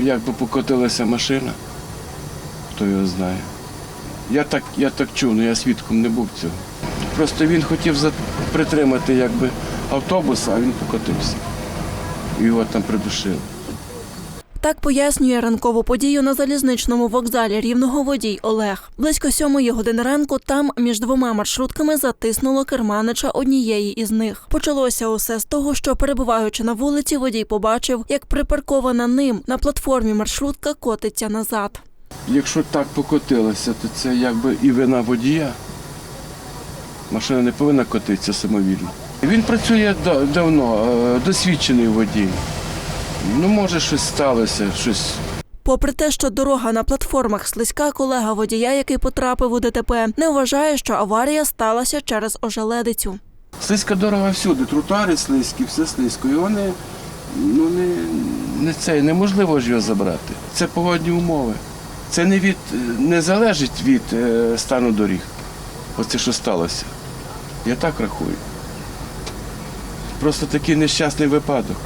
як би покотилася машина, хто його знає. Я так, я так чув, але я свідком не був цього. Просто він хотів притримати автобус, а він покотився. Його там придушили. Так пояснює ранкову подію на залізничному вокзалі рівного водій Олег. Близько сьомої години ранку там між двома маршрутками затиснуло керманича однієї із них. Почалося усе з того, що перебуваючи на вулиці, водій побачив, як припаркована ним на платформі маршрутка котиться назад. Якщо так покотилося, то це якби і вина водія. Машина не повинна котитися самовільно. Він працює давно, е, досвідчений водій. Ну, може, щось сталося, щось Попри те, що дорога на платформах слизька, колега водія, який потрапив у ДТП, не вважає, що аварія сталася через ожеледицю. Слизька дорога всюди, тротуари слизькі, все слизько. І вони ну, не, не це, неможливо ж його забрати. Це погодні умови. Це не, від, не залежить від е, стану доріг. Оце що сталося. Я так рахую. Просто такий нещасний випадок.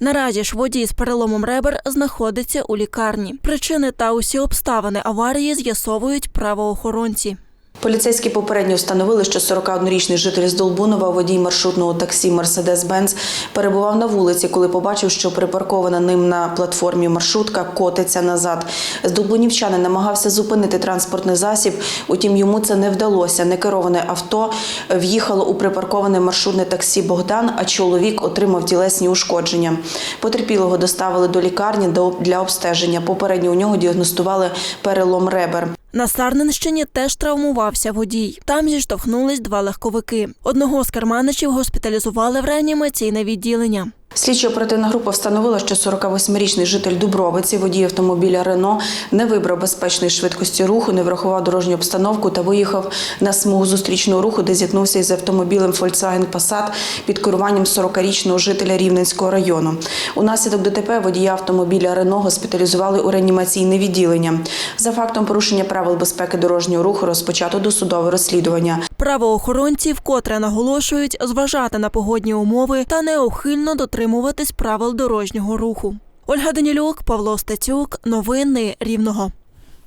Наразі ж водій з переломом ребер знаходиться у лікарні. Причини та усі обставини аварії з'ясовують правоохоронці. Поліцейські попередньо встановили, що 41-річний житель з Долбунова, водій маршрутного таксі Мерседес-Бенц, перебував на вулиці, коли побачив, що припаркована ним на платформі маршрутка котиться назад. З Долбунівчани намагався зупинити транспортний засіб, утім йому це не вдалося. Некероване авто в'їхало у припарковане маршрутне таксі Богдан, а чоловік отримав тілесні ушкодження. Потерпілого доставили до лікарні для обстеження. Попередньо у нього діагностували перелом ребер. На Сарненщині теж травмувався водій. Там зіштовхнулись два легковики. Одного з керманичів госпіталізували в реанімаційне відділення. Слідчо-оперативна група встановила, що 48-річний житель Дубровиці, водій автомобіля Рено, не вибрав безпечної швидкості руху, не врахував дорожню обстановку та виїхав на смугу зустрічного руху, де зіткнувся із автомобілем Volkswagen Passat під керуванням 40-річного жителя Рівненського району. Унаслідок ДТП водія автомобіля Рено госпіталізували у реанімаційне відділення. За фактом порушення правил безпеки дорожнього руху розпочато досудове розслідування. Правоохоронці вкотре наголошують зважати на погодні умови та неухильно дотримуватись правил дорожнього руху. Ольга Данілюк, Павло Стецюк. Новини Рівного.